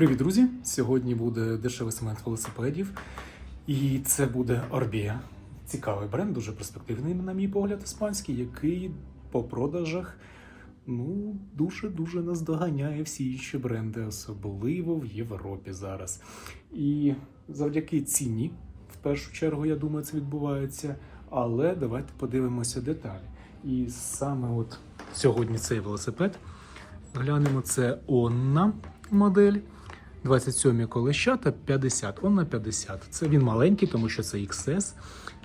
Привіт, друзі! Сьогодні буде дешевий сегмент велосипедів, і це буде Orbea. Цікавий бренд, дуже перспективний, на мій погляд, іспанський, який по продажах ну дуже дуже наздоганяє всі інші бренди, особливо в Європі зараз. І завдяки ціні, в першу чергу, я думаю, це відбувається. Але давайте подивимося деталі. І саме от сьогодні цей велосипед. Глянемо, це Онна модель. 27 колещата 50. Онна 50. Це він маленький, тому що це XS.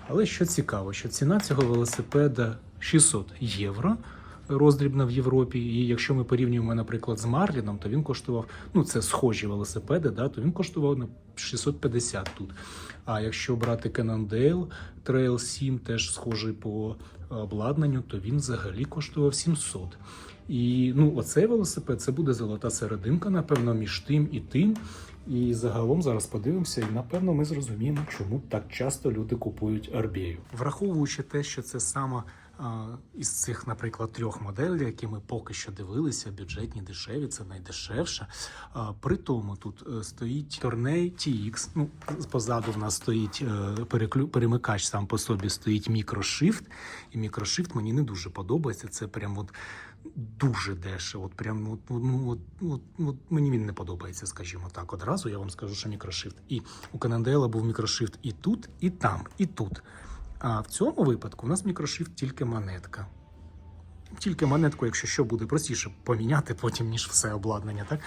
Але що цікаво, що ціна цього велосипеда 600 євро роздрібна в Європі. І якщо ми порівнюємо, наприклад, з Марліном, то він коштував, ну це схожі велосипеди, да, то він коштував на 650 тут. А якщо брати Cannondale Trail 7, теж схожий по обладнанню, то він взагалі коштував 700. І ну, оцей велосипед це буде золота серединка, напевно, між тим і тим. І загалом зараз подивимося, і напевно ми зрозуміємо, чому так часто люди купують Арбію. Враховуючи те, що це саме із цих, наприклад, трьох моделей, які ми поки що дивилися, бюджетні, дешеві, це найдешевше. При тому тут е, стоїть Торней TX. Ну, позаду в нас стоїть е, переклю... перемикач сам по собі стоїть мікрошифт. І мікрошифт мені не дуже подобається. Це прям от дуже дешево. От прям от, ну, от, от, от мені він не подобається, скажімо так. Одразу я вам скажу, що мікрошифт. І у Канандела був мікрошифт і тут, і там, і тут. А в цьому випадку у нас мікрошифт тільки монетка. Тільки монетку, якщо що, буде простіше поміняти потім, ніж все обладнання. Так?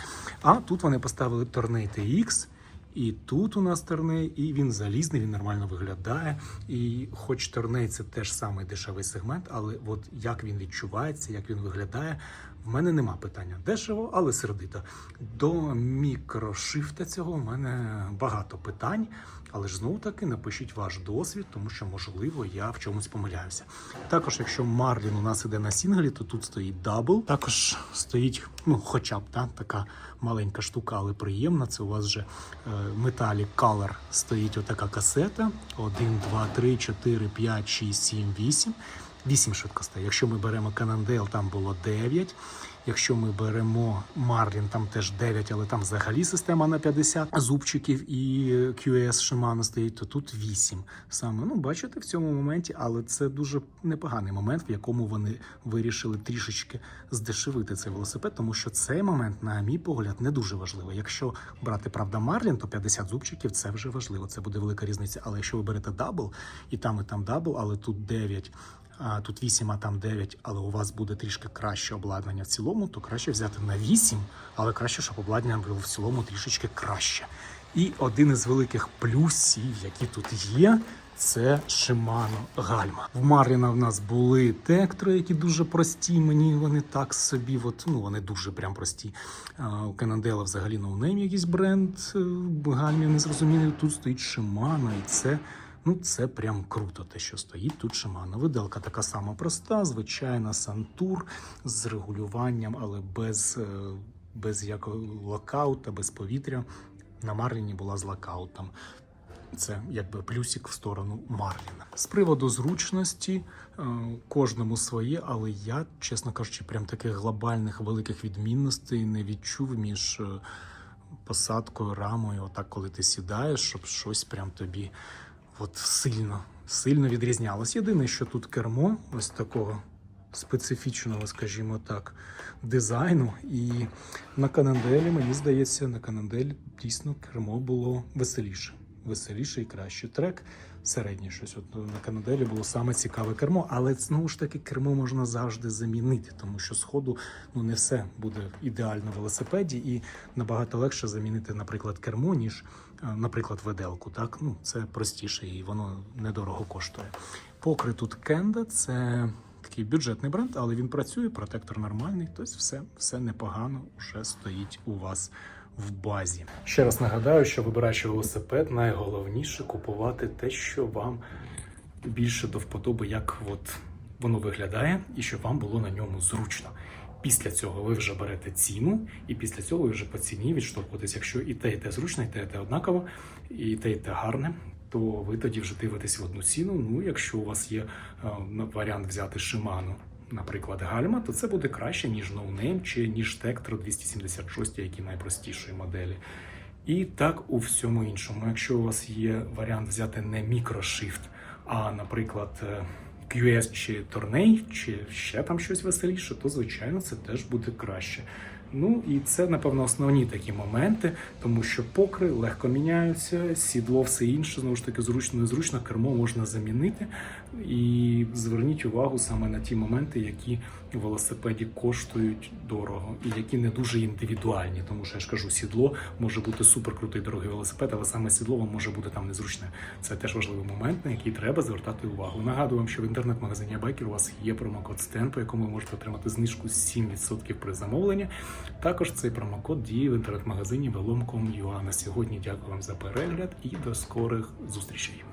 А тут вони поставили Торней TX, і тут у нас Торней, і він залізний, він нормально виглядає. І хоч Торней це теж самий дешевий сегмент, але от як він відчувається, як він виглядає, в мене нема питання. Дешево, але сердито. До мікрошифта цього в мене багато питань. Але ж знову таки напишіть ваш досвід, тому що можливо я в чомусь помиляюся. Також, якщо Марлін у нас іде на сінглі, то тут стоїть дабл. Також стоїть, ну хоча б та, така маленька штука, але приємна. Це у вас вже е, Color стоїть отака касета. 1, 2, 3, 4, 5, 6, 7, 8. 8 швидкостей. Якщо ми беремо Cannondale, там було 9. Якщо ми беремо Marlin, там теж 9, але там взагалі система на 50 зубчиків і QS Shimano стоїть, то тут 8. Саме ну бачите в цьому моменті, але це дуже непоганий момент, в якому вони вирішили трішечки здешевити цей велосипед, тому що цей момент, на мій погляд, не дуже важливий. Якщо брати правда Marlin, то 50 зубчиків це вже важливо. Це буде велика різниця. Але якщо ви берете дабл, і там, і там дабл, але тут 9 а тут 8, а там 9, але у вас буде трішки краще обладнання в цілому, то краще взяти на 8, але краще, щоб обладнання було в цілому трішечки краще. І один із великих плюсів, які тут є, це Shimano гальма. В Марліна в нас були тектори, які дуже прості. Мені вони так собі, от, ну вони дуже прям прості. У Cannondale взагалі ноунейм якийсь бренд е, гальмів не зрозумілий. Тут стоїть Shimano, і це. Ну, це прям круто, те, що стоїть тут Shimano. Виделка така сама проста, звичайна сантур з регулюванням, але без, е, без якого локаута, без повітря. На Марліні була з локаутом. Це якби плюсик в сторону Марліна. З приводу зручності е, кожному своє, але я, чесно кажучи, прям таких глобальних великих відмінностей не відчув між е, посадкою, рамою. Отак, коли ти сідаєш, щоб щось прям тобі от сильно, сильно відрізнялось. Єдине, що тут кермо ось такого специфічного, скажімо так, дизайну. І на Кананделі, мені здається, на Кананделі дійсно кермо було веселіше. Веселіше і краще. Трек середній щось. От на Канаделі було саме цікаве кермо, але знову ж таки кермо можна завжди замінити, тому що сходу ну не все буде ідеально в велосипеді, і набагато легше замінити, наприклад, кермо, ніж, е, наприклад, веделку. Так, ну це простіше і воно недорого коштує. Покри тут Кенда, це такий бюджетний бренд, але він працює, протектор нормальний, тобто все, все непогано вже стоїть у вас в базі. Ще раз нагадаю, що вибираючи велосипед, найголовніше купувати те, що вам більше до вподоби, як от воно виглядає, і щоб вам було на ньому зручно. Після цього ви вже берете ціну, і після цього ви вже по ціні відштовхуєтесь. Якщо і те, і те зручно, і те, і те однаково, і те, і те гарне, то ви тоді вже дивитесь в одну ціну. Ну, якщо у вас є е, варіант взяти Shimano, наприклад, гальма, то це буде краще, ніж No чи ніж Tektro 276, які найпростішої моделі. І так у всьому іншому. Якщо у вас є варіант взяти не мікрошифт, а, наприклад, е, QS чи Tourney, чи ще там щось веселіше, то звичайно це теж буде краще. Ну і це, напевно, основні такі моменти, тому що покри легко міняються, сідло, все інше, знову ж таки, зручно, незручно, кермо можна замінити. І зверніть увагу саме на ті моменти, які в велосипеді коштують дорого і які не дуже індивідуальні. Тому що я ж кажу, сідло може бути суперкрутий дорогий велосипед, але саме сідло вам може бути там незручне. Це теж важливий момент, на який треба звертати увагу. Нагадую вам, що в інтернет-магазині Байкер у вас є промокод STEN, по якому ви можете отримати знижку 7% при замовленні. Також цей промокод діє в інтернет-магазині velom.com.ua. На сьогодні дякую вам за перегляд і до скорих зустрічей.